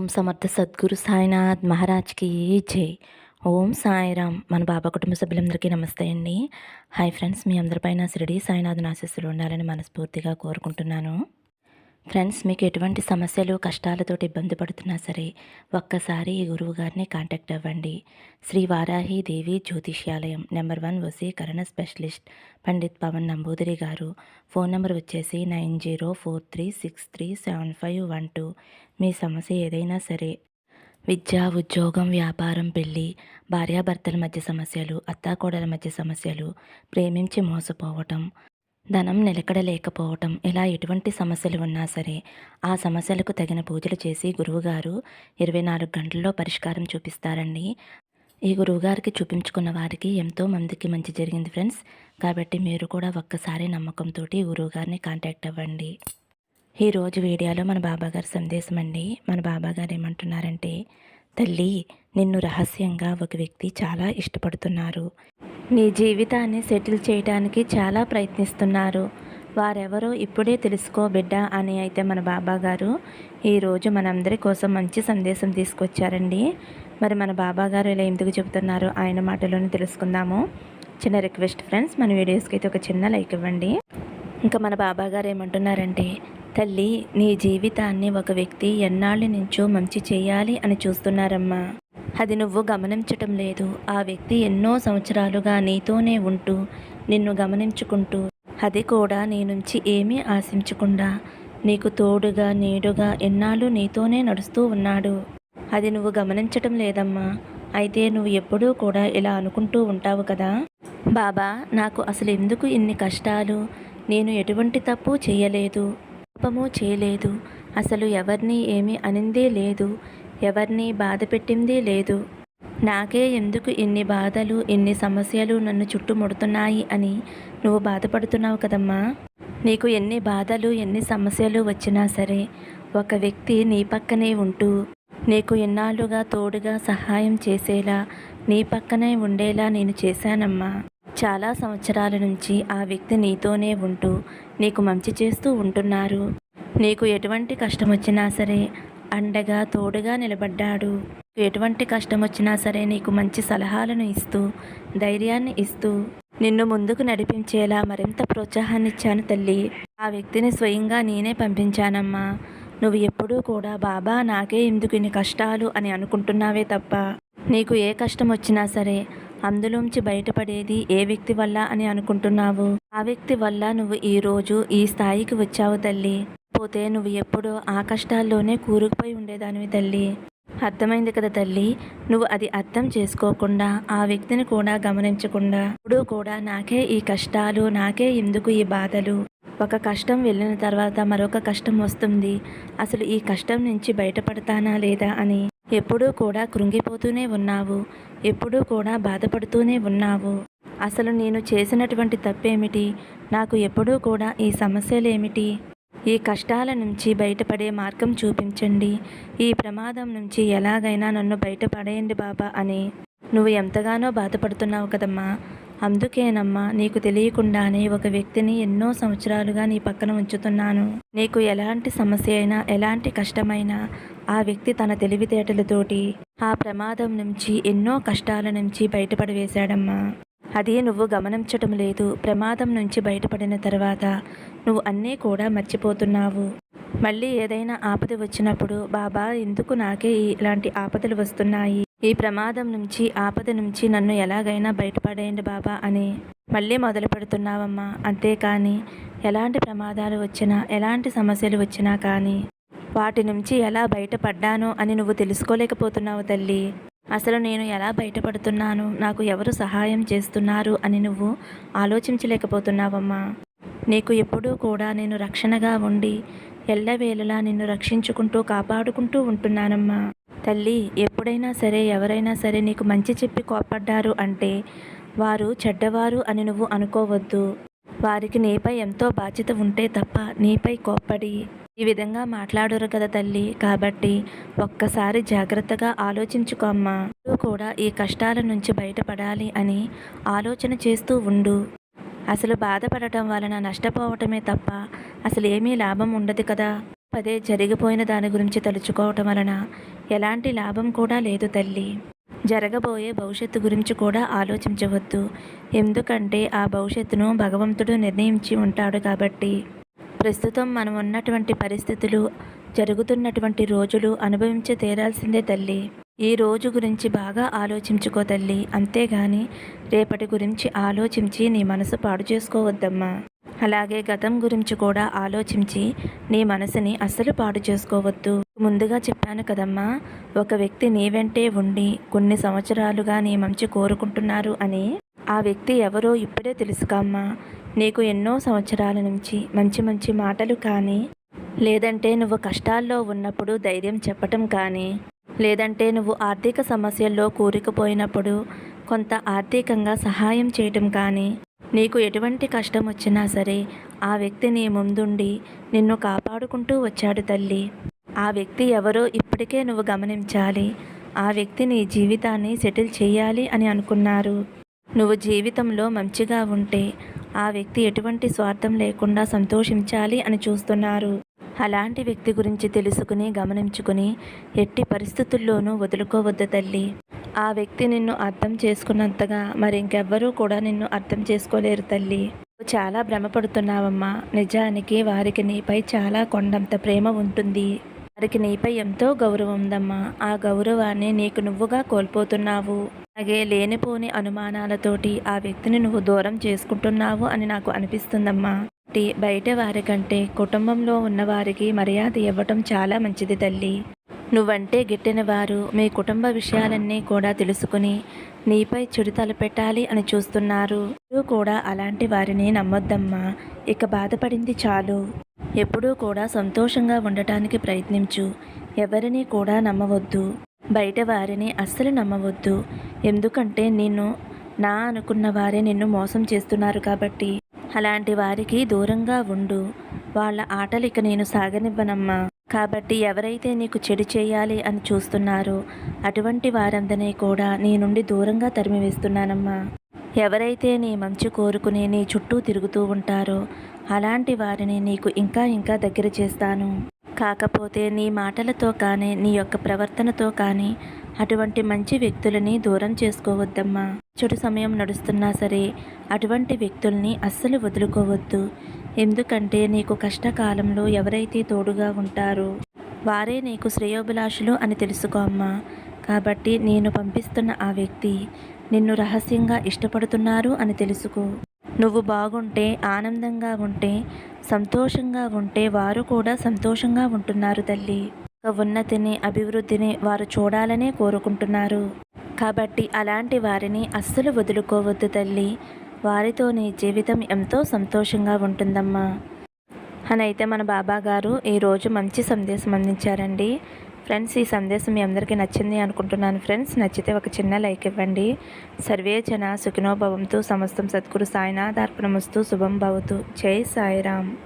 ఓం సమర్థ సద్గురు సాయినాథ్ మహారాజ్కి జై. ఓం సాయిరామ్. మన బాబా కుటుంబ సభ్యులందరికీ నమస్తే అండి. హాయ్ ఫ్రెండ్స్ మీ అందరిపైన షిరిడి సాయినాథ్ ఆశీస్సులు ఉండాలని మనస్ఫూర్తిగా కోరుకుంటున్నాను. ఫ్రెండ్స్ మీకు ఎటువంటి సమస్యలు కష్టాలతోటి ఇబ్బంది పడుతున్నా సరే ఒక్కసారి ఈ గురువు గారిని కాంటాక్ట్ అవ్వండి. శ్రీ వారాహి దేవి జ్యోతిష్యాలయం number one వసీకరణ specialist Pandit Pavan Namboodiri garu. Phone number వచ్చేసి nine zero four three six three seven five one two. మీ సమస్య ఏదైనా సరే విద్య ఉద్యోగం వ్యాపారం పెళ్ళి భార్యాభర్తల మధ్య సమస్యలు అత్తాకోడల మధ్య సమస్యలు ప్రేమించి మోసపోవటం ధనం నిలకడలేకపోవటం ఇలా ఎటువంటి సమస్యలు ఉన్నా సరే ఆ సమస్యలకు తగిన పూజలు చేసి గురువుగారు ఇరవై నాలుగు గంటల్లో పరిష్కారం చూపిస్తారండి. ఈ గురువుగారికి చూపించుకున్న వారికి ఎంతో మందికి మంచి జరిగింది ఫ్రెండ్స్. కాబట్టి మీరు కూడా ఒక్కసారి నమ్మకంతో గురువుగారిని కాంటాక్ట్ అవ్వండి. ఈరోజు వీడియోలో మన బాబాగారి సందేశం అండి మన బాబాగారు ఏమంటున్నారంటే తల్లి నిన్ను రహస్యంగా ఒక వ్యక్తి చాలా ఇష్టపడుతున్నారు. నీ జీవితాన్ని సెటిల్ చేయడానికి చాలా ప్రయత్నిస్తున్నారు. వారెవరో ఇప్పుడే తెలుసుకో బిడ్డ అని అయితే మన బాబా గారు ఈరోజు మనందరి కోసం మంచి సందేశం తీసుకొచ్చారండి. మరి మన బాబా గారు ఇలా ఎందుకు చెబుతున్నారో? ఆయన మాటలోనే తెలుసుకుందాము. చిన్న రిక్వెస్ట్ ఫ్రెండ్స్ మన వీడియోస్కి అయితే ఒక చిన్న లైక్ ఇవ్వండి. ఇంకా మన బాబా గారు ఏమంటున్నారంటే తల్లి నీ జీవితాన్ని ఒక వ్యక్తి ఎన్నాళ్ళ నుంచో మంచి చేయాలి అని చూస్తున్నారమ్మా. అది నువ్వు గమనించటం లేదు. ఆ వ్యక్తి ఎన్నో సంవత్సరాలుగా నీతోనే ఉంటూ నిన్ను గమనించుకుంటూ అది కూడా నీ నుంచి ఏమీ ఆశించకుండా నీకు తోడుగా నీడుగా ఎన్నాళ్ళు నీతోనే నడుస్తూ ఉన్నాడు. అది నువ్వు గమనించటం లేదమ్మా. అయితే నువ్వు ఎప్పుడూ కూడా ఇలా అనుకుంటూ ఉంటావు కదా? బాబా నాకు అసలు ఎందుకు ఇన్ని కష్టాలు? నేను ఎటువంటి తప్పు చేయలేదు. పాపము చేయలేదు. అసలు ఎవరిని ఏమీ అనిందే లేదు. ఎవరిని బాధ పెట్టిందే లేదు. నాకే ఎందుకు ఇన్ని బాధలు ఇన్ని సమస్యలు నన్ను చుట్టుముడుతున్నాయి అని నువ్వు బాధపడుతున్నావు కదమ్మా? నీకు ఎన్ని బాధలు ఎన్ని సమస్యలు వచ్చినా సరే ఒక వ్యక్తి నీ పక్కనే ఉంటూ నీకు ఎన్నాళ్ళుగా తోడుగా సహాయం చేసేలా నీ పక్కనే ఉండేలా నేను చేశానమ్మా. చాలా సంవత్సరాల నుంచి ఆ వ్యక్తి నీతోనే ఉంటూ నీకు మంచి చేస్తూ ఉంటున్నారు. నీకు ఎటువంటి కష్టం వచ్చినా సరే అండగా తోడుగా నిలబడ్డాడు. ఎటువంటి కష్టం వచ్చినా సరే నీకు మంచి సలహాలను ఇస్తూ ధైర్యాన్ని ఇస్తూ నిన్ను ముందుకు నడిపించేలా మరింత ప్రోత్సాహాన్నిచ్చాను తల్లి. ఆ వ్యక్తిని స్వయంగా నేనే పంపించానమ్మా. నువ్వు ఎప్పుడూ కూడా బాబా నాకే ఎందుకు ఇన్ని కష్టాలు అని అనుకుంటున్నావే తప్ప నీకు ఏ కష్టం వచ్చినా సరే అందులోంచి బయటపడేది ఏ వ్యక్తి వల్ల అని అనుకుంటున్నావు? ఆ వ్యక్తి వల్ల నువ్వు ఈ రోజు ఈ స్థాయికి వచ్చావు తల్లి. పోతే నువ్వు ఎప్పుడో ఆ కష్టాల్లోనే కూరుకుపోయి ఉండేదానివి తల్లి. అర్థమైంది కదా తల్లి? నువ్వు అది అర్థం చేసుకోకుండా ఆ వ్యక్తిని కూడా గమనించకుండా. ఇప్పుడు కూడా నాకే ఈ కష్టాలు నాకే ఎందుకు ఈ బాధలు. ఒక కష్టం వెళ్ళిన తర్వాత మరొక కష్టం వస్తుంది. అసలు ఈ కష్టం నుంచి బయటపడతానా లేదా అని. ఎప్పుడూ కూడా కృంగిపోతూనే ఉన్నావు. ఎప్పుడూ కూడా బాధపడుతూనే ఉన్నావు. అసలు నేను చేసినటువంటి తప్పేమిటి? నాకు ఎప్పుడూ కూడా ఈ సమస్యలేమిటి? ఈ కష్టాల నుంచి బయటపడే మార్గం చూపించండి. ఈ ప్రమాదం నుంచి ఎలాగైనా నన్ను బయటపడేయండి బాబా అని. నువ్వు ఎంతగానో బాధపడుతున్నావు కదమ్మా. అందుకేనమ్మా నీకు తెలియకుండానే ఒక వ్యక్తిని ఎన్నో సంవత్సరాలుగా నీ పక్కన ఉంచుతున్నాను. నీకు ఎలాంటి సమస్య అయినా ఎలాంటి కష్టమైనా ఆ వ్యక్తి తన తెలివితేటలతోటి ఆ ప్రమాదం నుంచి ఎన్నో కష్టాల నుంచి బయటపడవేశాడమ్మా. అది నువ్వు గమనించటం లేదు. ప్రమాదం నుంచి బయటపడిన తర్వాత నువ్వు అన్నీ కూడా మర్చిపోతున్నావు. మళ్ళీ ఏదైనా ఆపద వచ్చినప్పుడు బాబా ఎందుకు నాకే ఇలాంటి ఆపదలు వస్తున్నాయి? ఈ ప్రమాదం నుంచి ఆపద నుంచి నన్ను ఎలాగైనా బయటపడేయండి బాబా అని మళ్ళీ మొదలు పెడుతున్నావమ్మా. అంతేకాని ఎలాంటి ప్రమాదాలు వచ్చినా ఎలాంటి సమస్యలు వచ్చినా కానీ వాటి నుంచి ఎలా బయటపడ్డానో అని నువ్వు తెలుసుకోలేకపోతున్నావు తల్లి. అసలు నేను ఎలా బయటపడుతున్నాను? నాకు ఎవరు సహాయం చేస్తున్నారు అని నువ్వు ఆలోచించలేకపోతున్నావమ్మా. నీకు ఎప్పుడూ కూడా నేను రక్షణగా ఉండి ఎల్లవేళలా నిన్ను రక్షించుకుంటూ కాపాడుకుంటూ ఉంటున్నానమ్మా. తల్లి ఎప్పుడైనా సరే ఎవరైనా సరే నీకు మంచి చెప్పి కోపడ్డారు అంటే వారు చెడ్డవారు అని నువ్వు అనుకోవద్దు. వారికి నీపై ఎంతో బాధ్యత ఉంటే తప్ప నీపై కోప్పడి. ఈ విధంగా మాట్లాడరు కదా తల్లి. కాబట్టి ఒక్కసారి జాగ్రత్తగా ఆలోచించుకోమ్మా నువ్వు కూడా ఈ కష్టాల నుంచి బయటపడాలి అని ఆలోచన చేస్తూ ఉండు. అసలు బాధపడటం వలన నష్టపోవటమే తప్ప అసలు ఏమీ లాభం ఉండదు కదా. పదే జరిగిపోయిన దాని గురించి తలుచుకోవటం వలన ఎలాంటి లాభం కూడా లేదు తల్లి. జరగబోయే భవిష్యత్తు గురించి కూడా ఆలోచించవద్దు. ఎందుకంటే ఆ భవిష్యత్తును భగవంతుడు నిర్ణయించి ఉంటాడు కాబట్టి. ప్రస్తుతం మనం ఉన్నటువంటి పరిస్థితులు జరుగుతున్నటువంటి రోజులు అనుభవించి తీరాల్సిందే తల్లి. ఈ రోజు గురించి బాగా ఆలోచించుకో తల్లి. అంతేగాని రేపటి గురించి ఆలోచించి నీ మనసు పాడు చేసుకోవద్దమ్మా. అలాగే గతం గురించి కూడా ఆలోచించి నీ మనసుని అస్సలు పాడు చేసుకోవద్దు. ముందుగా చెప్పాను కదమ్మా ఒక వ్యక్తి నీ వెంటే ఉండి కొన్ని సంవత్సరాలుగా నీ మంచి కోరుకుంటున్నారు అని. ఆ వ్యక్తి ఎవరో ఇప్పుడే తెలుసుకమ్మా నీకు ఎన్నో సంవత్సరాల నుంచి మంచి మంచి మాటలు కానీ లేదంటే నువ్వు కష్టాల్లో ఉన్నప్పుడు ధైర్యం చెప్పటం కానీ లేదంటే నువ్వు ఆర్థిక సమస్యల్లో కూరుకుపోయినప్పుడు కొంత ఆర్థికంగా సహాయం చేయటం కానీ నీకు ఎటువంటి కష్టం వచ్చినా సరే ఆ వ్యక్తి నీ ముందుండి నిన్ను కాపాడుకుంటూ వచ్చాడు తల్లి. ఆ వ్యక్తి ఎవరో ఇప్పటికే నువ్వు గమనించాలి. ఆ వ్యక్తి నీ జీవితాన్ని సెటిల్ చేయాలి అని అనుకున్నారు. నువ్వు జీవితంలో మంచిగా ఉంటే ఆ వ్యక్తి ఎటువంటి స్వార్థం లేకుండా సంతోషించాలి అని చూస్తున్నారు. అలాంటి వ్యక్తి గురించి తెలుసుకుని గమనించుకుని ఎట్టి పరిస్థితుల్లోనూ వదులుకోవద్దు తల్లి. ఆ వ్యక్తి నిన్ను అర్థం చేసుకున్నంతగా మరింకెవ్వరూ కూడా నిన్ను అర్థం చేసుకోలేరు తల్లి. నువ్వు చాలా భ్రమపడుతున్నావమ్మా. నిజానికి వారికి నీపై చాలా కొండంత ప్రేమ ఉంటుంది. వారికి నీపై ఎంతో గౌరవం ఉందమ్మా. ఆ గౌరవాన్ని నీకు నువ్వుగా కోల్పోతున్నావు. అలాగే లేనిపోని అనుమానాలతోటి ఆ వ్యక్తిని నువ్వు దూరం చేసుకుంటున్నావు అని నాకు అనిపిస్తుందమ్మా. బయట వారికంటే కుటుంబంలో ఉన్నవారికి మర్యాద ఇవ్వటం చాలా మంచిది తల్లి. నువ్వంటే గిట్టినవారు. మీ కుటుంబ విషయాలన్నీ కూడా తెలుసుకుని నీపై చెడు తలపెట్టాలి అని చూస్తున్నారు. నువ్వు కూడా అలాంటి వారిని నమ్మొద్దమ్మా. ఇక బాధపడింది చాలు. ఎప్పుడూ కూడా సంతోషంగా ఉండటానికి ప్రయత్నించు. ఎవరిని కూడా నమ్మవద్దు. బయట వారిని అస్సలు నమ్మవద్దు. ఎందుకంటే నిన్ను నా అనుకున్న వారే నిన్ను మోసం చేస్తున్నారు కాబట్టి. అలాంటి వారికి దూరంగా ఉండు. వాళ్ళ ఆటలు ఇక నేను సాగనివ్వనమ్మా. కాబట్టి ఎవరైతే నీకు చెడు చేయాలి అని చూస్తున్నారో అటువంటి వారందరినీ కూడా నీ నుండి దూరంగా తరిమివేస్తున్నానమ్మా. ఎవరైతే నీ మంచి కోరుకుని నీ చుట్టూ తిరుగుతూ ఉంటారో అలాంటి వారిని నీకు ఇంకా ఇంకా దగ్గర చేస్తాను. కాకపోతే నీ మాటలతో కానీ నీ యొక్క ప్రవర్తనతో కానీ అటువంటి మంచి వ్యక్తులని దూరం చేసుకోవద్దమ్మా. చెడు సమయం నడుస్తున్నా సరే అటువంటి వ్యక్తుల్ని అస్సలు వదులుకోవద్దు. ఎందుకంటే నీకు కష్టకాలంలో ఎవరైతే తోడుగా ఉంటారో వారే నీకు శ్రేయోభిలాషులు అని తెలుసుకో అమ్మా. కాబట్టి నేను పంపిస్తున్న ఆ వ్యక్తి నిన్ను రహస్యంగా ఇష్టపడుతున్నారు అని తెలుసుకో. నువ్వు బాగుంటే ఆనందంగా ఉంటే సంతోషంగా ఉంటే వారు కూడా సంతోషంగా ఉంటున్నారు తల్లి. ఒక ఉన్నతిని అభివృద్ధిని వారు చూడాలనే కోరుకుంటున్నారు. కాబట్టి అలాంటి వారిని అస్సలు వదులుకోవద్దు తల్లి. వారితో నీ జీవితం ఎంతో సంతోషంగా ఉంటుందమ్మా. అని అయితే మన బాబా గారు ఈరోజు మంచి సందేశం అందించారండి. ఫ్రెండ్స్ ఈ సందేశం మీ అందరికీ నచ్చింది అనుకుంటున్నాను ఫ్రెండ్స్. నచ్చితే ఒక చిన్న లైక్ ఇవ్వండి. సర్వే జన సుఖినోభవంతు సమస్తం సద్గురు సాయినాథార్పణమస్తు శుభం భవతు. జై సాయిరామ్.